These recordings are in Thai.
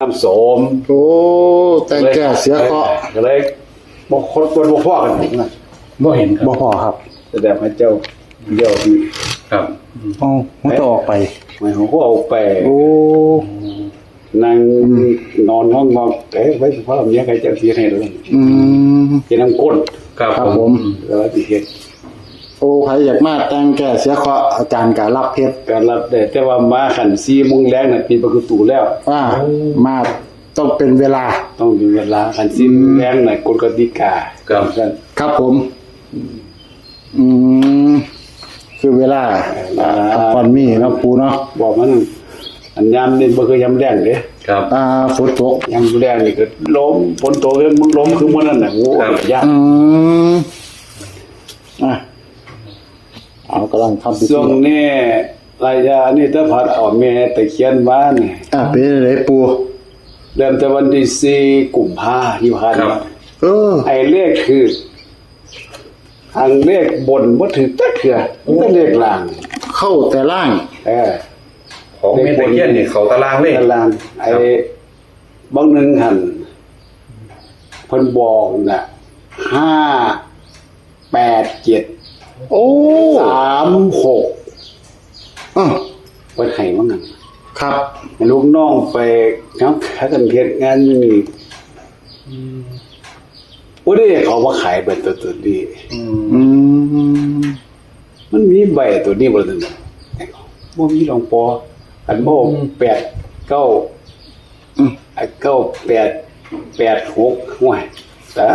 น้ำโสมโอ้แต่งแก่เสียเคราะห์ก็เลยบอกคนคนบอกพ่อกันถึงนะบ่เห็นครับบ่พอครับแสดงให้เจ้าเดียวที่ครับอ๋อมันจะออกไปหมายของเขาเอาไปโอ้นั่งนอนห้องนอนเอ๊ะไว้เพราะเมียใครจะเสียให้เลยอืมกินน้ำก้นครับครับผมแล้วที่เห็น โอ้ใครอยากมาแต่งแก่เสียเคราะห์อาจารย์ก็รับเพชรการรับได้แต่ว่ามาขันซีโมุงแรงน่ะปีประตูแล้ว ว่ามาต้องเป็นเวลา ต้องมีเวลาขันซีโมุงแรงน่ะกฎกติกาครับ กันครับผม อืมคือเวลาก่อนมีเนาะปูเนาะบอกมัน อันยามนี่บ่เคยยามแรงเด้ครับ อ่าฝนตกยามแรงนี่ก็ล้มฝนตกแล้วมึงล้มคือมันนั่นน่ะโอ้ครับ ยากอืมอะ เอากำลังทำพิช่ธีวงนี้รายยานี่ถ้าผัดเอาแม่ตะเคียนมานี่อะเป็นไรปูเริ่มแต่วันที่สี่กุมภาที่ผ่านครัมาบเออ ไอ้เลขคือทางเลขบนบ่ถือจักเถื่อมันก็เลขล่าง เข้าแต่ล่าง เออ ของเมตะเคียนนี่เขาตารางเลขเลขล่างไอ้บางหนึงหันเพิ่นบอกน่ะห้าแปดเจ็ด โอ้สามหกอะเพิ่นให้ว่างั้นครับให้ลูกน้องไปครับถ้ากันเฮ็ดงานนี่บ่ได้เขามาขายเป็นตัวตัวนี้อืมมันมีใบตัวนี้บ่ซั่นน่ะบ่มีหลวงปออันบ่แปดเก้าอืมไอ้เก้าแปดแปดหกห่วยตา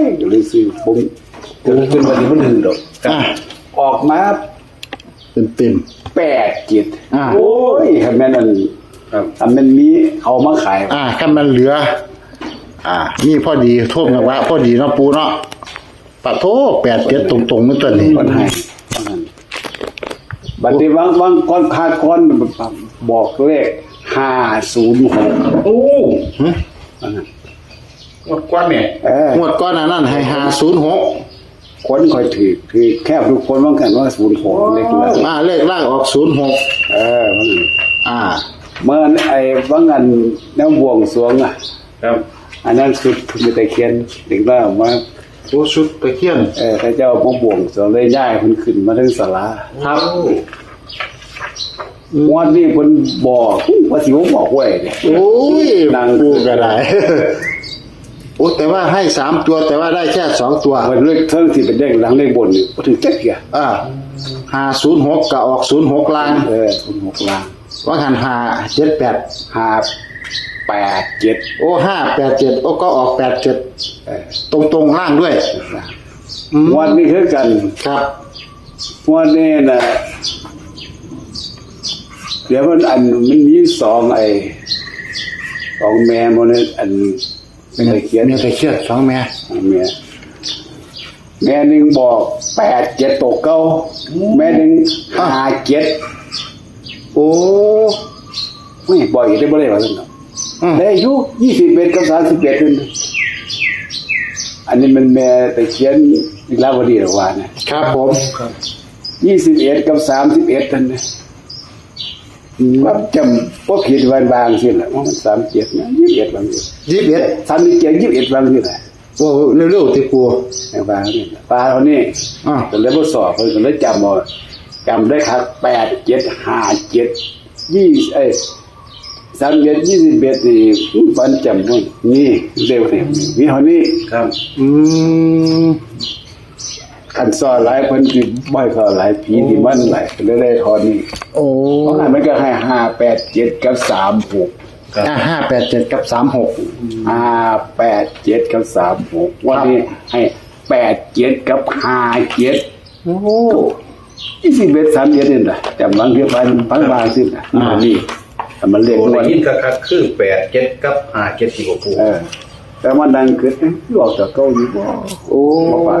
ยก็เลยซื้อผมก็เลยขึ้นมาที่มันหนึ่งดอก อะออกมาเต็มเต็ม แปดเจ็ดอ่า โอ้ยทำแม่นั่นครับทำแม่นมีเขามาขายๆอะขั้นมันเหลือ อ่า นี่พอดีโทษนะว่า พอดีเนาะปูเนาะปะโทแปดเจ็ดตรงๆนั่นตัวนี้คนให้บัดนี้วางวางก้อนคาก้อนบอกเลขห้าศูนย์หกโอ้หึหมดกว้านเนี่ยเอองวดก้อนอันนั้นให้ห้าศูนย์หก คนคอยถือคือแค่ทุกคนว่ากันว่าศูนย์หกเลขละอ่าเลขล่างออกศูนย์หกเออว่างั้นอ่า เมื่อไอ้ว่างันแนวบวงสรวงอะ ครับ อันนั้นสุดมีแต่เขียนถึงว่ามาโอ้ชุดไปเขียนเออพระเจ้ามาบวงสรวงเลยย้ายเพิ่นขึ้นมาถึงศาลาครับวันนี้เพิ่นบอกว่าสิบ่บอกไว้เนี่ยโอ้ยนางปูก็ได้โอ้แต่ว่าให้สามตัวแต่ว่าได้แค่สองตัวเพิ่นเลขเทิงที่เป็นเลขหลังเลขบนนี่บ่ถึงจักเที่ยอ่าห้าศูนย์หกก็ออกศูนย์หกล่างเออศูนย์หกล้านว่าหันห้าเจ็ดแปดห้าแปดเจ็ดโอ้ห้าแปดเจ็ดโอ้ก็ออกแปดเจ็ดเออตรงตรงๆล่างด้วยอืมวันนี้คือกันครับวันนี้น่ะเดี๋ยวมันอันมันมีสองไอ้สองแม่มันนี่อัน เป็นตะเขียนเมียตะเคียนสองแม่แม่แม่หนึ่งบอกแปดเจ็ดตกเก้าแม่หนึ่งห้าเจ็ดโอ้ไม่บ่อยได้บ่ได้หรอกท่านครับอืมได้อายุยี่สิบเอ็ดกับสามสิบเอ็ดนั่นอันนี้มันแม่ตะเคียนอิลาวดีหรอว่านะครับผมยี่สิบเอ็ดกับสามสิบเอ็ดนั่นนะว่าจำพวกผิดวันบางสิละว่ามันสามเจ็ดนะยี่สิบเอ็ดบางสิยี่ สิบเอ็ดสามสิบเจ็ดยี่สิบเอ็ดบางสิละโอ้เร็วๆที่ปูในบางนี่ปลาเขานี่อ่าก็เลยบ่สอบเพิ่นก็เลยจำเอาจำได้ครับแปดเจ็ดห้าเจ็ดยี่เอ้ยสามเจ็ดยี่สิบเอ็ดนี่ฟันจำมันนี่เร็วนี่มีเท่านี้ครับ อืมคันสอนหลายเพิ่นสิบ่ให้สอนหลายผีที่มันหลายก็เลยได้เทอนี้โอ้เพราะงั้นมันก็ให้ห้าแปดเจ็ดกับสามหก ครับอ่าห้าแปดเจ็ดกับสามหกห้าแปดเจ็ดกับสามหกวันนี้ให้แปดเจ็ดกับห้าเจ็ดโอ้ยี่สิบเอ็ดสามเจ็ดนี่นะจำบางเทีพันพันบางสินะอ่านี่แต่มันเรียกโอ้ว่าได้ยินคักๆคือแปดเจ็ดกับห้าเจ็ดสี่กว่าปูเออ แต่มันดังเกิดเอ๊ะที่ออกจากเก้าอยู่บ่โอ้บ่ว่า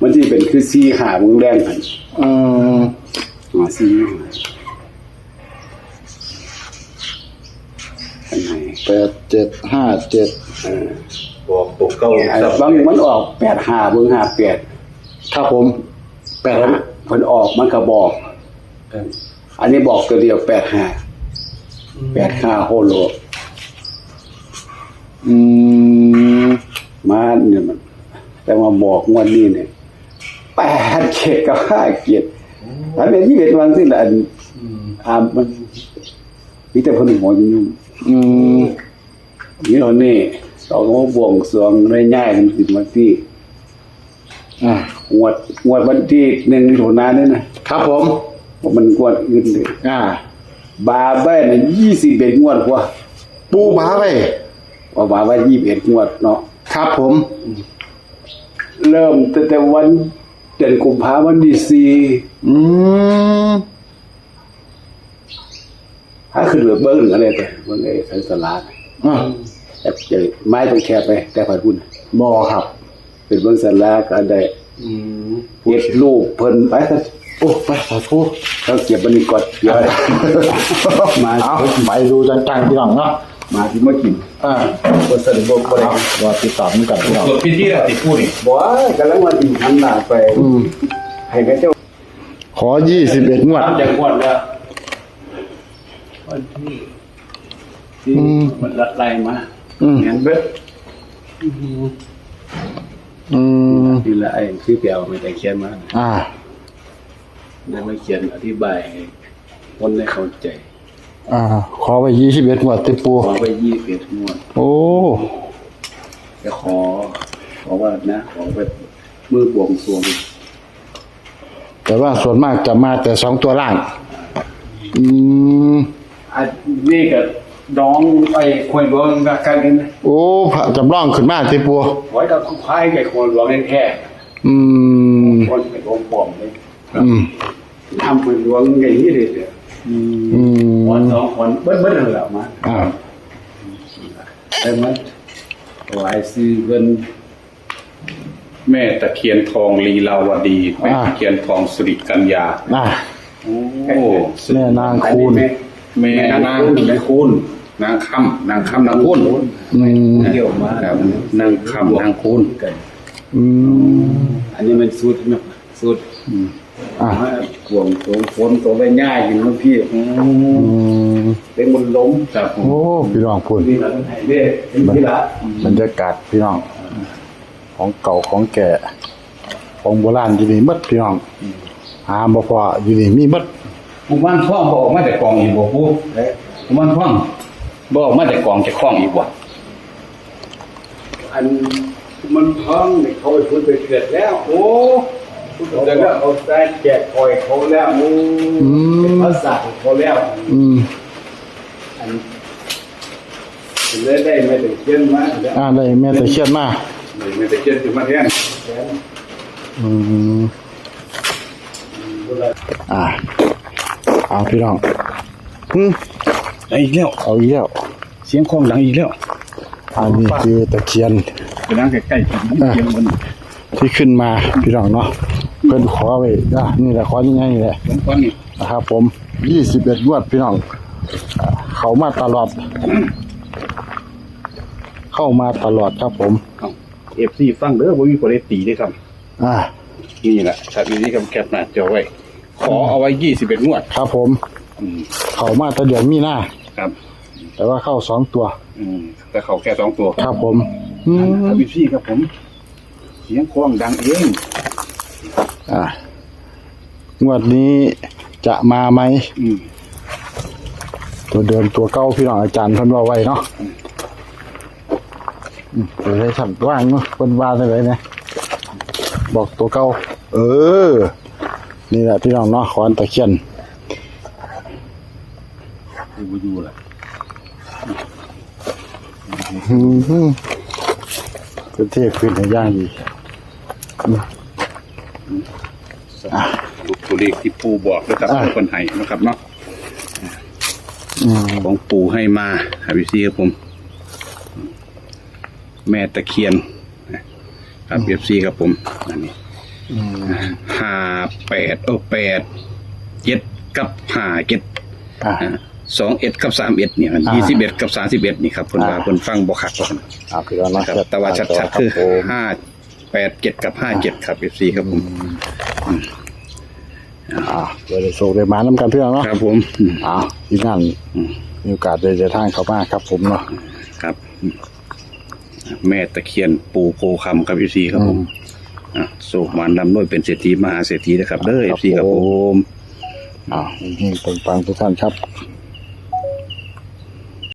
มันที่เป็นคือซีหามึงแรงกันอืมอ่าซีอันไหน แปดเจ็ดห้าเจ็ดเออบอกตกเก้าไอ้สับางมันออกแปดหาเบิ่งหาแปดครับผมแปดห้าเพิ่นออกมันก็บอก อันนี้บอกตัวเดียวแปดห้าแปดห้าโฮโลอืมมาเนี่ยมัน แต่มาบอกงวันนี้เนี่ยแปดเจ็ดกับห้าเจ็ดถ้าเป็นยี่สิบเอ็ดวันที่ละอันอ่ามัน มีแต่คนหัวยุ่งอืมๆนี่คนนี้สองหัวบวงสรวงได้ง่ายมันสิบวันที่อ่างวดงวดวันที่หนึ่งมิถุนายนเนี่ยนะครับผมเพราะมันงวดอื่นเลยอ่า บาใบเนี่ยยี่สิบเอ็ดงวดกว่าปูบ้าไปว่าบาใบยี่สิบเอ็ดงวดเนาะครับผม เริ่มตั้งแต่วันเดือนกุมภาพันธ์ที่สี่อืม ถ้าขึ้นเรือเบิ้งหรืออะไรไปมันไอ้สันสลาดอ่าแต่เจอไม้ต้องแคบไป แต่ผ่านพุ่นบอครับ เป็นเบิ้งสันลาก็ได้เก็บรูปเพิ่นไปซะโอ้ไปสาธุเขาเก็บบันนี้กดเดี๋ยวมาเอาไปดูจังๆพี่น้องเนาะมาที่มากินอ่าคนสนิทบอกบ่ได้รอติดตามกันพี่น้องส่วนพี่ที่เราติดพูดนี่บอกว่ากำลังวันที่หันหน้าไปอืมให้กับเจ้าขอยี่สิบเอ็ดงวดทำอย่างงวดแล้ว วันที่ที่อืม มันลัดไล่มาอืมเห็นเบิดอืมนี่แหละไอ้ชื่อเปียวมันแต่เขียนมาอ่า ได้มาเขียนอธิบายให้คนได้เข้าใจอ่า ขอไปยี่สิบเอ็ดงวดติปู ขอไปยี่สิบเอ็ดงวดโอ้ จะขอ ขอว่านะ ขอไปมือบวงสรวงแต่ว่าส่วนมากจะมาแต่สองตัวล่าง อืม อันนี้กับน้องไอ้ควยหลวงกับกันกันนะโอ้พระจำลองขึ้นมาติปูไว้กับควายกับควยหลวงแค่อืมคนเป็นองค์ปลอมเลยอืมทำควยหลวงอย่างนี้เลยเนี่ยอืมคนสองคนเบิ้ลเบิ้ลเลยมาอ่าได้ไหมหลายซื้อเบิ้ลแม่ตะเคียนทองลีลาวดีแม่ตะเคียนทองสุริกัญญาอ่าโอ้แม่นางคูณ แม่นางคูณนางคำนางคำนางคูณอืมเที่ยวมาครับนางคำนางคูณกันอืมอันนี้มันสูตรนะสูตรอ่ามาขวงตัวฝนตัวใบหญ้าอยู่มันพี่อืมเป็นมันล้มครับผมโอ้พี่น้องพูดนี่เราต้องให้เด้เป็นที่ละบรรยากาศพี่น้อง ของเก่าของแก่ของโบราณอยู่นี่หมดพี่น้องหาบ่พออยู่นี่มีหมด ผมวันท่องบอกมาแต่กองอีกบ่ปูผมวันท่องบอกมาแต่กองจะคล้องอีกบ่อันมันพังเนี่ยเขาไปพูดไปเกิดแล้ว โอ้เขาก็เอาได้แจกคอยเขาแล้วโอ้อืมเป็นภาษาของเขาแล้วอืมอันเลยได้ไม่ได้เขียนมาแล้วอ่าได้แม่ตะเคียนมาแม่ตะเคียนถึงมาแทนอืมอ่า เอาพี่น้องอืมอีกแล้วเอาอีกแล้วเสียงคล้องดังอีกแล้วอันนี้คือตะเคียนไปนั่งใกล้ๆกันเสียงมันที่ขึ้นมาพี่น้องเนาะเพิ่นขอไว้อะนี่แหละขอยังไงนี่แหละหลวงพ่อนี่นะครับ ผมยี่สิบเอ็ดงวดพี่น้องอ่าเขามาตลอด เข้ามาตลอดครับผมเอฟซีฟังเด้อบ่มีคนได้ตีเด้อครับ อ่า นี่แหละครับอยู่ที่กำแคบหน้าจอไว้ ขอเอาไว้ยี่สิบเอ็ดงวดครับผม อืมเขามาแตะเดือนมีหน้า ครับ แต่ว่าเข้าสองตัว อืมแต่เขาแค่สองตัวครับผมอืมครับพี่พี่ครับผม เสียงคล้องดังเองอ่างวดนี้จะมาไหม อืมตัวเดิมตัวเก้าพี่น้องอาจารย์เพิ่นว่าไว้เนาะอืมเดี๋ยวให้ทำว่างเนาะเพิ่นว่าได้เลยนะบอกตัวเก้า เออ นี่แหละพี่น้องเนาะขอนตะเคียนดูดูล่ะอืมฮึเป็นเทพขึ้นในย่างดีลูกตัวเลขที่ปู่บอกนะครับอ่าคนไห้นะครับเนาะอืมของปู่ให้มาครับพี่ซีครับผม แม่ตะเคียนครับเอฟซีครับผมอันนี้ ห้าแปดโอ้แปดเจ็ดกับห้าเจ็ดอ่า สองเอ็ดกับสามเอ็ดเนี่ยอ่ายี่สิบเอ็ดกับสามสิบเอ็ดนี่ครับคนว่าอ่าคนฟังบอกขัดว่าอ่าพี่น้องเนาะครับแต่ว่าชัดๆคือรับผมห้าแปดเจ็ดกับห้าเจ็ดครับเอฟซีครับผมอ่าเดี๋ยวได้โชคได้มาน้ำกันพี่น้องเนาะครับผมอืมอ่าที่นั่นอืมมีโอกาสได้เดินทางเข้ามาครับผมเนาะครับ แม่ตะเคียนปูโพคำครับเอฟซีครับผมอ่ะโศกมานลำด้วยเป็นเศรษฐีมหาเศรษฐีนะครับเด้อเอฟซีครับผม อ่านี่ปังๆทุกท่านครับ